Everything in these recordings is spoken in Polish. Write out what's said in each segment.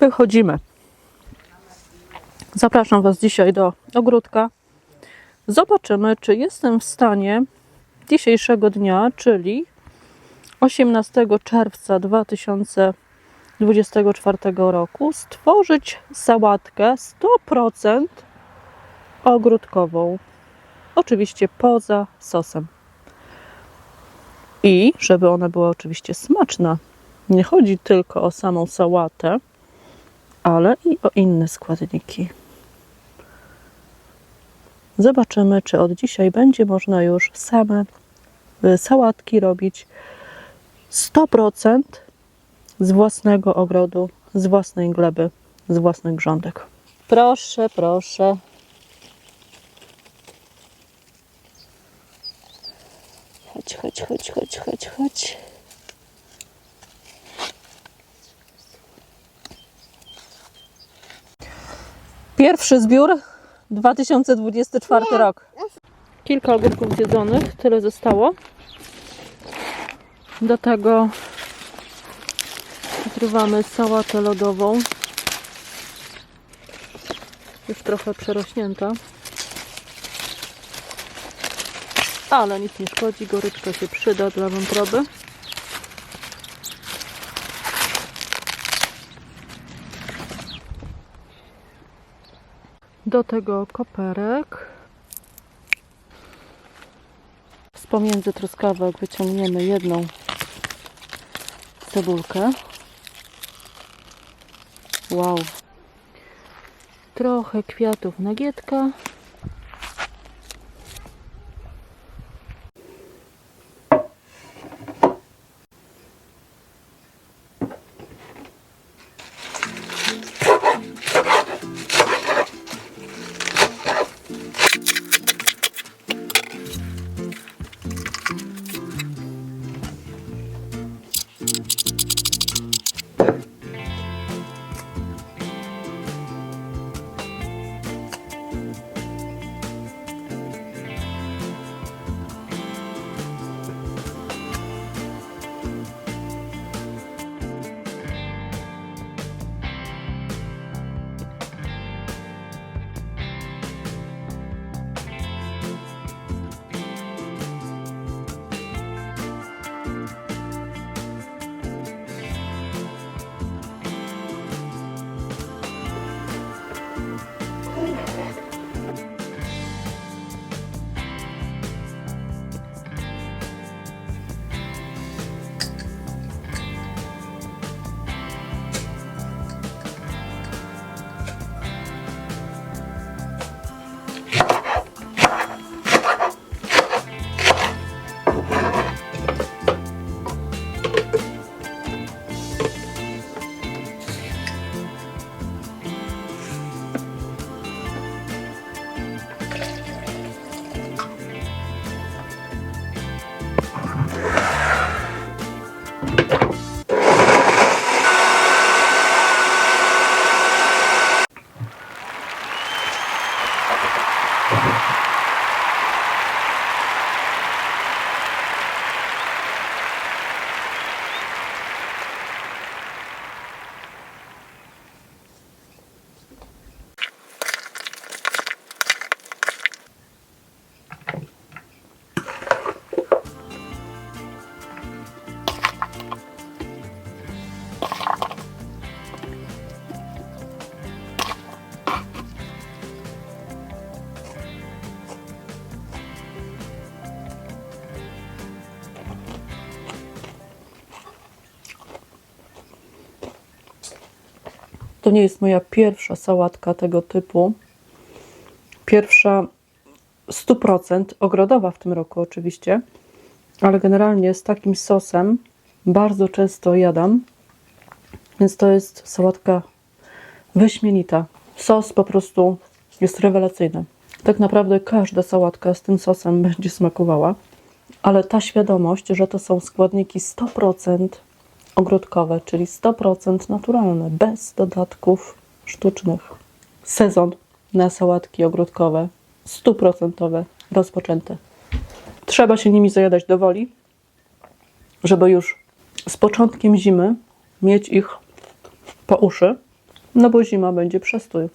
Wychodzimy. Zapraszam Was dzisiaj do ogródka. Zobaczymy, czy jestem w stanie dzisiejszego dnia, czyli 18 czerwca 2024 roku, stworzyć sałatkę 100% ogródkową. Oczywiście poza sosem. I żeby ona była oczywiście smaczna. Nie chodzi tylko o samą sałatę, ale i o inne składniki. Zobaczymy, czy od dzisiaj będzie można już same sałatki robić 100% z własnego ogrodu, z własnej gleby, z własnych grządek. Proszę, proszę. Chodź, chodź, chodź, chodź, chodź, chodź. Pierwszy zbiór 2024 rok. Kilka ogórków zjedzonych, tyle zostało. Do tego odrywamy sałatę lodową. Już trochę przerośnięta. Ale nic nie szkodzi, goryczka się przyda dla wątroby. Do tego koperek. Z pomiędzy truskawek wyciągniemy jedną cebulkę. Wow. Trochę kwiatów nagietka. To nie jest moja pierwsza sałatka tego typu. Pierwsza 100% ogrodowa w tym roku oczywiście, ale generalnie z takim sosem bardzo często jadam, więc to jest sałatka wyśmienita. Sos po prostu jest rewelacyjny. Tak naprawdę każda sałatka z tym sosem będzie smakowała, ale ta świadomość, że to są składniki 100% ogródkowe, czyli 100% naturalne, bez dodatków sztucznych. Sezon na sałatki ogródkowe, stuprocentowe, rozpoczęte. Trzeba się nimi zajadać do woli, żeby już z początkiem zimy mieć ich po uszy. No bo zima będzie przestój.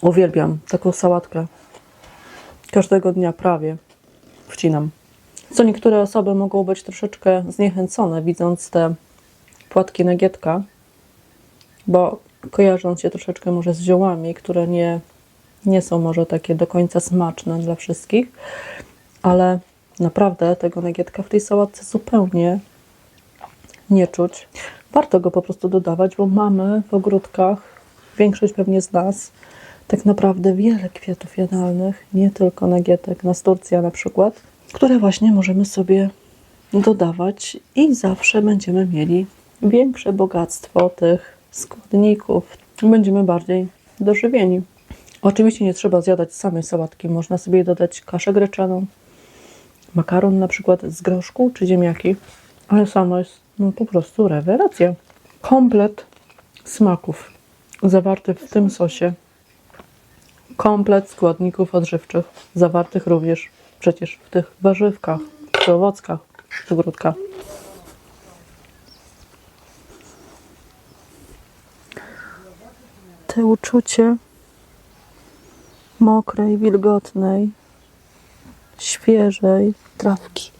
Uwielbiam taką sałatkę. Każdego dnia prawie wcinam. Co niektóre osoby mogą być troszeczkę zniechęcone, widząc te płatki nagietka, bo kojarząc się troszeczkę może z ziołami, które nie, nie są może takie do końca smaczne dla wszystkich, ale naprawdę tego nagietka w tej sałatce zupełnie nie czuć. Warto go po prostu dodawać, bo mamy w ogródkach, większość pewnie z nas, tak naprawdę wiele kwiatów jadalnych, nie tylko nagietek, nasturcja na przykład, które właśnie możemy sobie dodawać i zawsze będziemy mieli większe bogactwo tych składników. Będziemy bardziej dożywieni. Oczywiście nie trzeba zjadać samej sałatki, można sobie dodać kaszę greczaną, makaron na przykład z groszku czy ziemniaki, ale samo jest no, po prostu rewelacja. Komplet smaków zawarty w tym sosie. Komplet składników odżywczych zawartych również przecież w tych warzywkach czy owockach z ogródka. Te uczucie mokrej, wilgotnej, świeżej trawki.